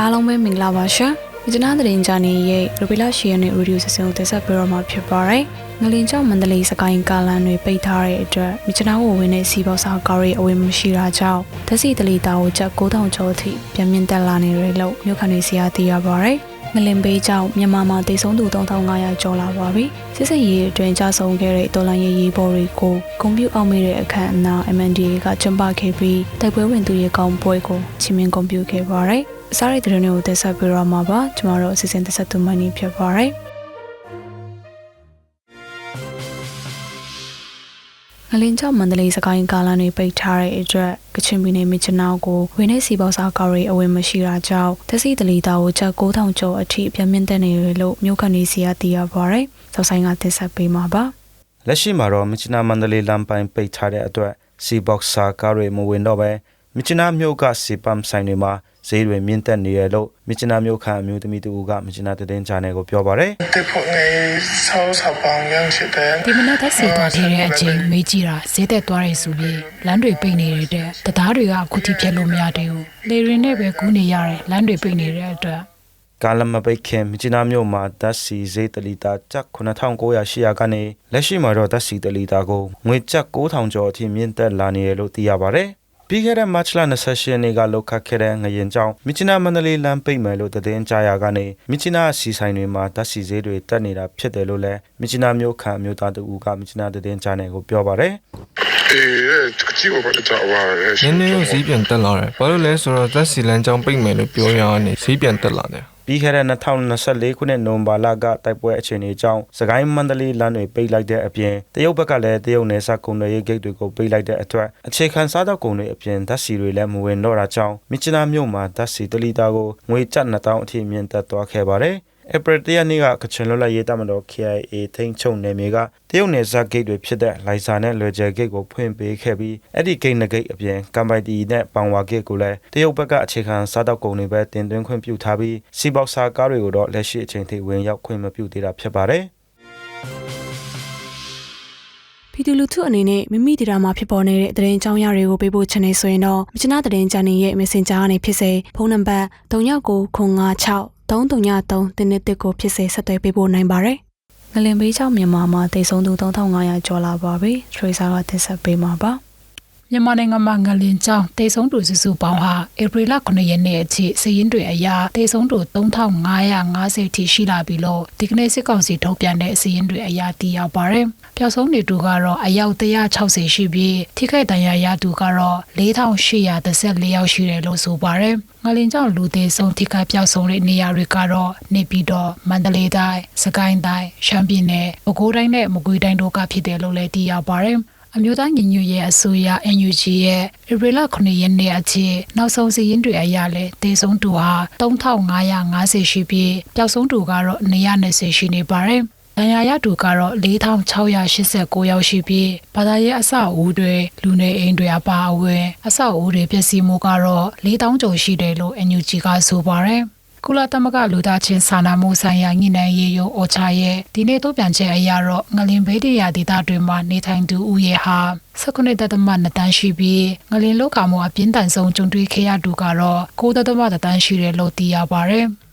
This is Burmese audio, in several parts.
အားလုံးပဲမင်္ဂလာပါရှင်။မြစ်နာသတင်းကြနေရဲ့ရပီလာရှီယန်နဲ့ရေဒီယိုစစင်ကိုတက်ဆက်ပေးတော့မှာဖြစ်ပါတယ်။ငလင်ကျောင်းမန္တလေးစကိုင်းကာလန်တွေပိတ်ထားတဲ့အတွက်မြစ်နာကိုဝင်တဲ့စီပေါစာကားတွေအဝင်မရှိတာကြောင့်ဓစီတလီတာကိုချက်9000ကျော်အထိပြန်မြင့်တက်လာနေတယ်လို့မြို့ခံတွေစီအားသိရပါတယ်။ငလင်ဘေးကြောင့်မြန်မာမှာတိတ်ဆုံးသူ3500ကျော်လာပါပြီ။စစ်စင်ရေးအတွင်းကြဆုံးခဲ့တဲ့တော်လန်ရေးရေးပေါ်တွေကိုဂုံပြူအောင်မေးတဲ့အခမ်းအနား MNDA ကကျင်းပခဲ့ပြီးတိုက်ပွဲဝင်သူရေကောင်းပွဲကိုချီးမြှင့်ဂုဏ်ပြုခဲ့ပါတယ်။ စားရတဲ့တဲ့တွေကိုတက်ဆက်ပေးရမှာပါ။ကျမတို့အစီအစဉ်တက်ဆက်သူမနီဖြစ်ပါတယ်။ငလင်ကျောက်မန္တလေးစကိုင်းကာလန်တွေပိတ်ထားတဲ့အတွက်ကချင်ပြည်နယ်မြစ်ချနောက်ကိုဝင်းနေစီပေါစာကားတွေအဝင်မရှိတာကြောင့်တစီတလီတာကိုချက်9000ကျော်အထိပြန်မြင့်တက်နေရလို့မြို့ကန်နေစီကသိရပါဗျ။စောက်ဆိုင်ကတက်ဆက်ပေးမှာပါ။လက်ရှိမှာတော့မြချနာမန္တလေးလမ်းပိုင်းပိတ်ထားတဲ့အတွက်စီဘော့ဆာကားတွေမဝင်တော့ပဲ မြချနာမြို့ကစီပမ်ဆိုင်တွေမှာဈေးတွေမြင့်တက်နေရလို့မြချနာမြို့ခံအမျိုးသမီးတူကမြချနာသတင်းချာနယ်ကိုပြောပါတယ်ဒီဖို့နေဆောက်ဆောက်ပေါင်းရမ်းဖြစ်တယ်ဒီမနက်သက်စီသွားထည့်တဲ့အချိန်မေးကြည့်တာဈေးသက်သွားရဆိုပြီးလမ်းတွေပိတ်နေတဲ့တတရားတွေကအခုထိဖြတ်လို့မရသေးဘူးလေရင်နဲ့ပဲကူးနေရတယ်လမ်းတွေပိတ်နေတဲ့အတွက်ကာလမပိတ်ခင်မြချနာမြို့မှာဓာတ်စီဈေးတလီတာကျပ်9900ရှိရာကနေလက်ရှိမှာတော့ဓာတ်စီတလီတာကိုငွေကျပ်9000ကျော်အထိမြင့်တက်လာနေရလို့သိရပါတယ် ပြီးခဲ့တဲ့မတ်လ28ရက်နေ့ကလောက်ခတ်ခဲ့တဲ့ငရင်ကြောင့်မြချနာမန္တလေးလမ်းပိတ်မယ်လို့သတင်းကြားရကနေမြချနာစီဆိုင်တွေမှာဓာတ်စီဈေးတွေတက်နေတာဖြစ်တယ်လို့လည်းမြချနာမြို့ခံအမျိုးသားတူကမြချနာသတင်းကြားနယ်ကိုပြောပါတယ်အေးကြည့်ပါတော့ကြောက်ပါရဲ့နင်းနေရောဈေးပြန်တက်လာတယ်ဘာလို့လဲဆိုတော့သက်စီလန်းချောင်းပိတ်မယ်လို့ပြောရအောင်နေဈေးပြန်တက်လာတယ် ပြီးခဲ့တဲ့2024ခုနှစ်နိုဝင်ဘာလကတိုက်ပွဲအခြေအနေကြောင့်စကိုင်းမန္တလေးလမ်းတွေပိတ်လိုက်တဲ့အပြင်တရုတ်ဘက်ကလည်းတရုတ်နယ်စပ်ကုန်သွယ်ရေးဂိတ်တွေကိုပိတ်လိုက်တဲ့အတွက်အခြေခံစားသောက်ကုန်တွေအပြင်ဓာတ်ဆီတွေလည်းမဝင်တော့တာကြောင့်မြစ်ချနာမြို့မှာဓာတ်ဆီ1လီတာကိုငွေကျပ်2000အထိမြင့်တက်သွားခဲ့ပါတယ်။ April တရက်နေ့ကကချင်လွတ်လပ်ရေးတပ်မတော် KIA ထိန်းချုပ်နယ်မြေကတရုတ်နယ်စပ်ဂိတ်တွေဖြစ်တဲ့လိုင်ဇာနဲ့လွယ်ကျယ်ဂိတ်ကိုဖွင့်ပေးခဲ့ပြီးအဲ့ဒီဂိတ်နှစ်ဂိတ်အပြင်ကမ်ပိုင်တီနဲ့ပန်ဝါဂိတ်ကိုလည်းတရုတ်ဘက်ကအခြေခံစားတောက်ကုန်တွေပဲတင်သွင်းခွင့်ပြုထားပြီးစီဘောက်ဆာကားတွေကိုတော့လက်ရှိအချိန်ထိဝင်ရောက်ခွင့်မပြုသေးတာဖြစ်ပါတယ်ပြည်သူလူထုအနေနဲ့မိမိဒေတာမှာဖြစ်ပေါ်နေတဲ့သတင်းအကြောင်းအရာတွေကိုပေးပို့ချင်နေဆိုရင်တော့မြချနာသတင်းချန်နယ်ရဲ့ Messenger ကနေဖြစ်စေဖုန်းနံပါတ် 39956333တင်းနဲ့တစ်ကိုဖြစ်စေဆက်သွယ်ပေးပို့နိုင်ပါတယ်။ငလင်ဘေးချောင်းမြန်မာမှာတိတ်ဆုံးသူ3500ကျော်လာပါပြီ။ Tracer ကတင်ဆက်ပေးမှာပါ။ မြန်မာနိုင်ငံမှာငလင်ကြောင်းတေဆုံးတူစုစုပေါင်းဟာဧပြီလ9ရက်နေ့အထိစည်ရင်းတွေအရတေဆုံးတူ3550ထိရှိလာပြီလို့ဒီကနေ့စစ်ကောင်စီထုတ်ပြန်တဲ့စည်ရင်းတွေအရသိရပါတယ်။ပျောက်ဆုံးနေသူကတော့အယောက်160ရှိပြီးထိခိုက်ဒဏ်ရာရသူကတော့4814ယောက်ရှိတယ်လို့ဆိုပါတယ်။ငလင်ကြောင့်လူသေးဆုံးထိခိုက်ပျောက်ဆုံးတဲ့နေရာတွေကတော့နေပြည်တော်မန္တလေးတိုင်းစကိုင်းတိုင်းရှမ်းပြည်နယ်ပဲခူးတိုင်းနဲ့မကွေးတိုင်းတို့ကဖြစ်တယ်လို့လည်းသိရပါတယ်။ အမျိုးသားညီညွတ်ရေးအစိုးရ NUG ရဲ့ဧပြီလ9ရက်နေ့အထိနောက်ဆုံးစီးရင်တွေအရလဲတေဆုံးသူဟာ3550ရှိပြီးပျောက်ဆုံးသူကတော့120ရှိနေပါတယ်။ဒဏ်ရာရသူကတော့4689ယောက်ရှိပြီးဘာသာရေးအဆောက်အဦတွေလူနေအိမ်တွေအပါအဝင်အဆောက်အဦတွေပျက်စီးမှုကတော့4000ကျော်ရှိတယ်လို့ NUG ကဆိုပါတယ်။ ကုလသမဂ္ဂလူသားချင်းစာနာမှုဆိုင်ရာညှိနှိုင်းရေးရုံး OCHA ရဲ့ဒီနေ့ထုတ်ပြန်ချက်အရတော့ငလင်ဘေးတရာဒေသတွေမှာနေထိုင်သူဦးရေဟာ19.2တန်းရှိပြီးငလင်လောကမှုအပြင်းထန်ဆုံးကြုံတွေ့ခဲ့ရသူကတော့9.3တန်းရှိတယ်လို့သိရပါတယ်။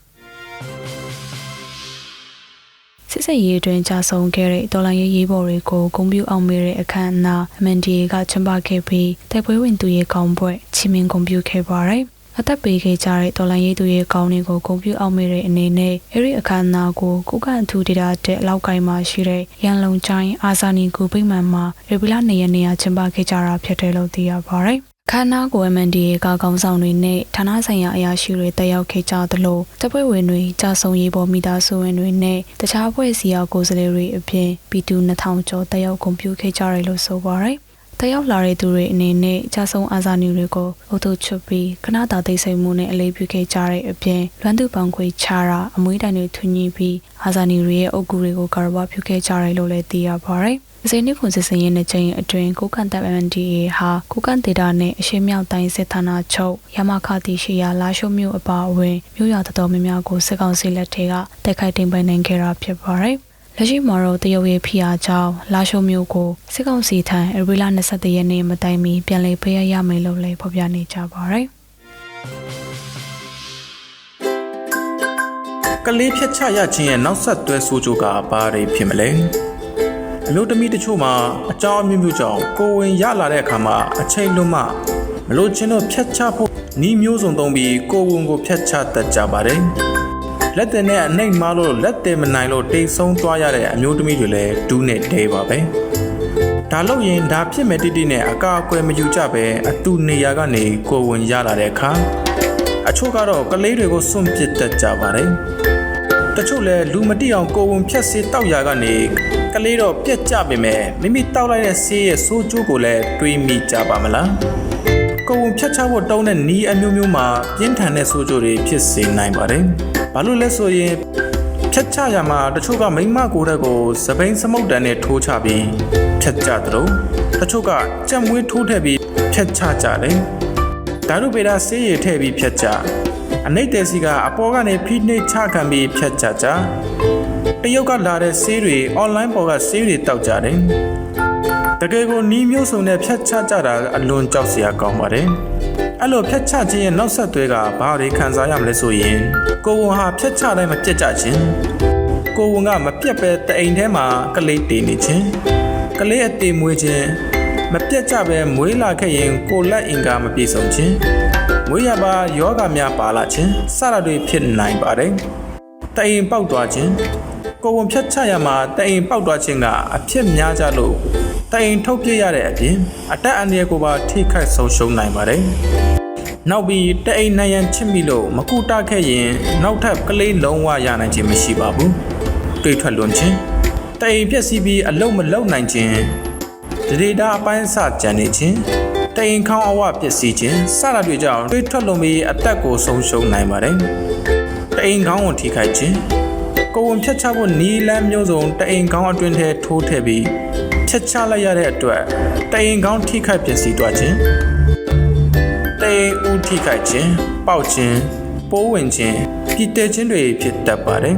စစ်စက်ရေးအတွင်းကြာဆုံးခဲ့တဲ့ဒေါ်လာရေးရေးပေါ်တွေကိုဂုံပြူအောင်မေတဲ့အခမ်းအနား MNDA ကကျင်းပခဲ့ပြီးတိုက်ပွဲဝင်သူရေးကောင်းပွဲချီးမြှင့်ဂုံပြူခဲ့ပါတယ်။ အသက်ပေးခဲ့ကြတဲ့ဒေါ်လာရေးသူရေးကောင်းတွေကိုဂုံပြူအောင်မေတဲ့အနေနဲ့အဲ့ဒီအခမ်းအနားကိုကုကန့်အထူဒေတာတဲ့အလောက်ကိုင်းမှာရှိတဲ့ရန်လုံချိုင်းအာဇာနည်ကူပိမှန်မှာရေပီလာနေရနေရကျင်းပခဲ့ကြတာဖြစ်တယ်လို့သိရပါတယ်။ခန္ဓာကို MNDA ကကောင်းဆောင်တွေနဲ့ဌာနဆိုင်ရာအရာရှိတွေတက်ရောက်ခဲ့ကြသလိုတပ်ဖွဲ့ဝင်တွေကြာဆုံးရေးပေါ်မိသားစုဝင်တွေနဲ့တခြားအဖွဲ့အစည်းအကိုယ်စားလှယ်တွေအပြင်ပြည်သူ2000ကျော်တက်ရောက်ဂုဏ်ပြုခဲ့ကြတယ်လို့ဆိုပါတယ်။ တက်ရောက်လာတဲ့သူတွေအနေနဲ့ကြာဆုံးအာဇာနည်တွေကိုအုပ်ထုတ်ချွတ်ပြီးခဏတာသိစိတ်မှုနဲ့အလေးပြုခဲ့ကြတဲ့အပြင်လွမ်းသူပန်းခွေချတာအမွေးတိုင်တွေထွင်ကြီးပြီးအာဇာနည်တွေရဲ့အုပ်ကူတွေကိုကာရဝပြုခဲ့ကြတယ်လို့လည်းသိရပါတယ်။အစိမ်းနှစ်ခွန်စစ်စင်ရင်တဲ့ချိန်အတွင်းကိုကန်တပ် MNDA ဟာကိုကန်ဒေတာနဲ့အရှိမြောက်တိုင်းစစ်ဌာနချုပ်ရမခတိရှိရာလာရှုမြို့အပါအဝင်မြို့ရွာတော်တော်များများကိုစစ်ကောင်စီလက်ထက်ကတိုက်ခိုက်တင်ပိုင်နိုင်ခဲ့တာဖြစ်ပါတယ်။ လက်ရှိမှာတော့တရုတ်ရဲ့ဖိအားကြောင့်လာရှုမျိုးကိုစစ်ကောင်စီထံအရီလာ22ရက်နေ့မတိုင်မီပြန်လည်ဖေးရရမယ်လို့လည်းဖော်ပြနေကြပါဗျ။ကလေးဖြတ်ချရခြင်းရဲ့နောက်ဆက်တွဲဆိုးကျိုးကဘာတွေဖြစ်မလဲအမျိုးသမီးတချို့မှာအကြောင်းအမျိုးမျိုးကြောင့်ကိုယ်ဝင်ရလာတဲ့အခါမှာအချိန်လွန်မှမလို့ချင်းတို့ဖြတ်ချဖို့ဤမျိုးစုံသုံးပြီးကိုယ်ဝင်ကိုဖြတ်ချတတ်ကြပါတယ် လက်တင်နဲ့အနှိမ်မားလို့လက်တင်မနိုင်လို့တိတ်ဆုံးသွားရတဲ့အမျိုးသမီးတွေလည်းဒူးနဲ့တဲပါပဲဒါလို့ရင်ဒါဖြစ်မဲ့တိတိနဲ့အကာအကွယ်မယူကြပဲအတူနေရာကနေကိုယ်ဝင်ရလာတဲ့အခါအချို့ကတော့ကလေးတွေကိုစွန့်ပစ်တတ်ကြပါတယ်တချို့လည်းလူမတိအောင်ကိုယ်ဝင်ဖြတ်စေးတောက်ရာကနေကလေးတော့ပြက်ကြပေမဲ့မိမိတောက်လိုက်တဲ့ဆေးရဲ့ဆိုးကျိုးကိုလည်းတွေးမိကြပါမလားကိုယ်ဝင်ဖြတ်ချဖို့တောင်းတဲ့နီးအမျိုးမျိုးမှာပြင်းထန်တဲ့ဆိုးကျိုးတွေဖြစ်စေနိုင်ပါတယ် ဘာလို့လဲဆိုရင်ဖြတ်ချရမှာတချို့ကမိမကိုယ်တက်ကိုစပိန်စမုတ်တန်နဲ့ထိုးချပြီးဖြတ်ချသလိုတချို့ကကြက်မွေးထိုးထည့်ပြီးဖြတ်ချကြတယ်။ဒါတို့ပေတာဆေးရည်ထည့်ပြီးဖြတ်ချအနိတ်တဲစီကအပေါ်ကနေဖိနှိပ်ချခံပြီးဖြတ်ချကြတရုတ်ကလာတဲ့ဆေးတွေအွန်လိုင်းပေါ်ကဆေးတွေတောက်ကြတယ်။ တကယ်ကိုနီးမျိုးစုံနဲ့ဖြတ်ချကြတာအလွန်ကြောက်စရာကောင်းပါတယ်။အဲ့လိုဖြတ်ချခြင်းရဲ့နောက်ဆက်တွဲကဘာတွေခံစားရမလဲဆိုရင်ကိုဝန်ဟာဖြတ်ချတိုင်းမပြတ်ကြခြင်းကိုဝန်ကမပြတ်ပဲတအိမ်ထဲမှာကလေးတည်နေခြင်းကလေးအသေးမွေးခြင်းမပြတ်ကြပဲမွေးလာခဲ့ရင်ကိုလက်အင်္ကာမပြည့်စုံခြင်းမွေးရပါယောဂများပါလာခြင်းစတာတွေဖြစ်နိုင်ပါတယ်တအိမ်ပေါက်သွားခြင်း ကိုဝန်ဖြတ်ချရမှာတအိမ်ပေါက်သွားခြင်းကအဖြစ်များကြလို့တအိမ်ထုတ်ပြရတဲ့အပြင်အတက်အန္တရာယ်ကိုပါထိခိုက်ဆုံးရှုံးနိုင်ပါတယ်နောက်ပြီးတအိမ်နိုင်ရန်ချစ်မိလို့မကူတာခဲ့ရင်နောက်ထပ်ကလေးလုံးဝရနိုင်ခြင်းမရှိပါဘူးတွေးထွက်လွန်ခြင်းတအိမ်ပြက်စီးပြီးအလုံးမလုံးနိုင်ခြင်းဒေတာအပိုင်းစကြံနေခြင်းတအိမ်ခေါင်းအဝပျက်စီးခြင်းစတာတွေကြောင့်တွေးထွက်လွန်ပြီးအသက်ကိုဆုံးရှုံးနိုင်ပါတယ်တအိမ်ခေါင်းကိုထိခိုက်ခြင်း ကိုယ်ဝန်ဖြတ်ချဖို့နီလန်းမျိုးစုံတအိမ်ခေါင်းအတွင်းထဲထိုးထည့်ပြီးဖြတ်ချလိုက်ရတဲ့အတွက်တအိမ်ခေါင်းထိခိုက်ပျက်စီးသွားခြင်းတအိမ်ဦးထိခိုက်ခြင်းပေါက်ခြင်းပိုးဝင်ခြင်းပြည်တဲခြင်းတွေဖြစ်တတ်ပါတယ်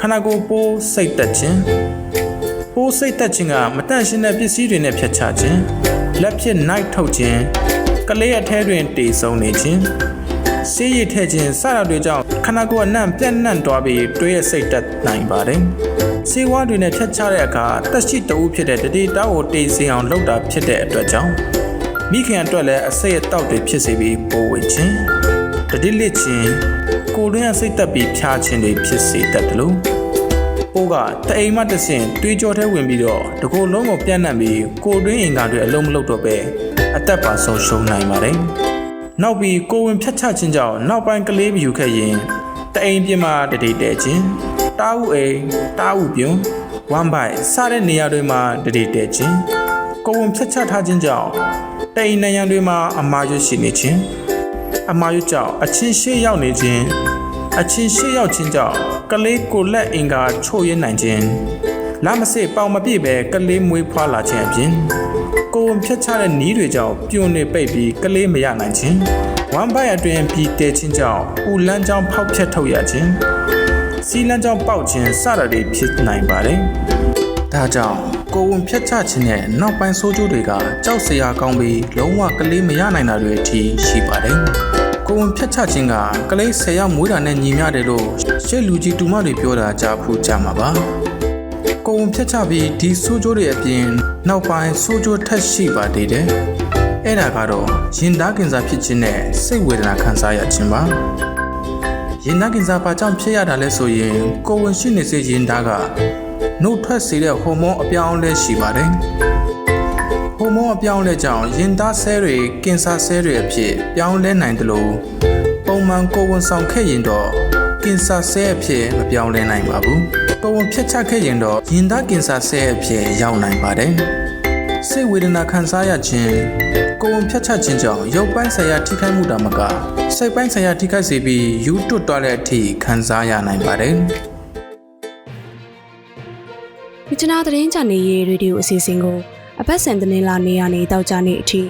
ခန္ဓာကိုယ်ပိုးစိတ်တက်ခြင်းပိုးစိတ်တက်ခြင်းကမတန့်ရှင်းတဲ့ပစ္စည်းတွေနဲ့ဖြတ်ချခြင်းလက်ဖြစ် night ထုတ်ခြင်းကလေးအထဲတွင်တေဆုံးနေခြင်း ဆေးရည်ထည့်ခြင်းစတာတွေကြောင့်ခန္ဓာကိုယ်အနှံ့ပြန့်နှံ့သွားပြီးတွေးရစိတ်တက်နိုင်ပါတယ်ဆေးဝါးတွေနဲ့ဖြတ်ချတဲ့အခါတက်ရှိတဦးဖြစ်တဲ့တတိတောက်ကိုတေးစင်အောင်လုပ်တာဖြစ်တဲ့အတွက်ကြောင့်မိခင်အတွက်လည်းအစိတ်အတောက်တွေဖြစ်စေပြီးပိုးဝင်ခြင်းတတိလစ်ခြင်းကိုယ်တွင်းအစိတ်တက်ပြီးဖြားခြင်းတွေဖြစ်စေတတ်တယ်လို့ပိုးကတအိမ်မှတစ်ဆင့်တွေးကြောထဲဝင်ပြီးတော့တကိုယ်လုံးကိုပြန့်နှံ့ပြီးကိုယ်တွင်းအင်္ဂါတွေအလုံးမလုံးတော့ပဲအသက်ပါဆုံးရှုံးနိုင်ပါတယ် နောက်ပြီးကိုယ်ဝင်ဖြတ်ချခြင်းကြောင့်နောက်ပိုင်းကလေးမယူခဲ့ရင်တအိမ်ပြင်းမှာတတိတဲခြင်းတားဥအိမ်တားဥပြုံဝမ်ဘိုင်စတဲ့နေရာတွေမှာတတိတဲခြင်းကိုယ်ဝင်ဖြတ်ချထားခြင်းကြောင့်တအိမ်နေရန်တွေမှာအမာရွရှိနေခြင်းအမာရွကြောင့်အချင်းရှေ့ရောက်နေခြင်းအချင်းရှေ့ရောက်ခြင်းကြောင့်ကလေးကိုလက်အင်္ဂါချို့ရင်းနိုင်ခြင်း လာမစစ်ပေါင်မပြည့်ပဲကလေးမွေးဖွားလာခြင်းအပြင်ကိုယ်ဝင်ဖြတ်ချတဲ့နီးတွေကြောင့်ပြွန်နေပိတ်ပြီးကလေးမရနိုင်ခြင်းဝမ်ဘိုင်အတွင်ပြီးတဲခြင်းကြောင့်ဥလန်းကြောင့်ဖောက်ဖြတ်ထုတ်ရခြင်းစီလန်းကြောင့်ပေါက်ခြင်းစတာတွေဖြစ်နိုင်ပါတယ်ဒါကြောင့်ကိုယ်ဝင်ဖြတ်ချခြင်းနဲ့နောက်ပိုင်းဆိုးကျိုးတွေကကြောက်စရာကောင်းပြီးလုံးဝကလေးမရနိုင်တာတွေအထိရှိပါတယ်ကိုယ်ဝင်ဖြတ်ချခြင်းကကလေး၁၀ယောက်မွေးတာနဲ့ညီမျှတယ်လို့ရှေ့လူကြီးတူမတွေပြောတာကြားဖူးကြမှာပါ ကိုယ်ဝင်ဖြတ်ချပြီးဒီဆိုးကျိုးတွေအပြင်နောက်ပိုင်းဆိုးကျိုးထက်ရှိပါသေးတယ်အဲ့ဒါကတော့ရင်သားကင်ဆာဖြစ်ခြင်းနဲ့စိတ်ဝေဒနာခံစားရခြင်းပါရင်သားကင်ဆာဘာကြောင့်ဖြစ်ရတာလဲဆိုရင်ကိုယ်ဝင်ရှိနေစေရင်သားကနှုတ်ထွက်စေတဲ့ဟော်မုန်းအပြောင်းအလဲရှိပါတယ်ဟော်မုန်းအပြောင်းအလဲကြောင့်ရင်သားဆဲတွေကင်ဆာဆဲတွေအဖြစ်ပြောင်းလဲနိုင်တယ်လို့ပုံမှန်ကိုယ်ဝန်ဆောင်ခဲ့ရင်တော့ကင်ဆာဆဲအဖြစ်မပြောင်းလဲနိုင်ပါဘူး ကိုယ်ဝန်ဖြတ်ချခဲ့ရင်တော့ရင်သားကင်ဆာဆဲအဖြစ်ရောက်နိုင်ပါတယ်စိတ်ဝေဒနာခံစားရခြင်းကိုယ်ဝန်ဖြတ်ချခြင်းကြောင့်ရုပ်ပိုင်းဆိုင်ရာထိခိုက်မှုတာမကစိတ်ပိုင်းဆိုင်ရာထိခိုက်စေပြီးယူတွတ်သွားတဲ့အထိခံစားရနိုင်ပါတယ်မြချနာသတင်းချန်နေရေးရေဒီယိုအစီအစဉ်ကိုအပတ်စဉ်သတင်းလာနေရနေတောက်ကြနေအထိည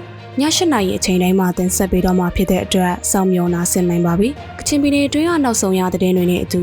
၈နာရီအချိန်တိုင်းမှာတင်ဆက်ပေးတော့မှာဖြစ်တဲ့အတွက်စောင့်မျှော်နာဆင်နိုင်ပါပြီ။ကချင်ပြည်နယ်အတွင်းကနောက်ဆုံးရသတင်းတွေနဲ့အတူ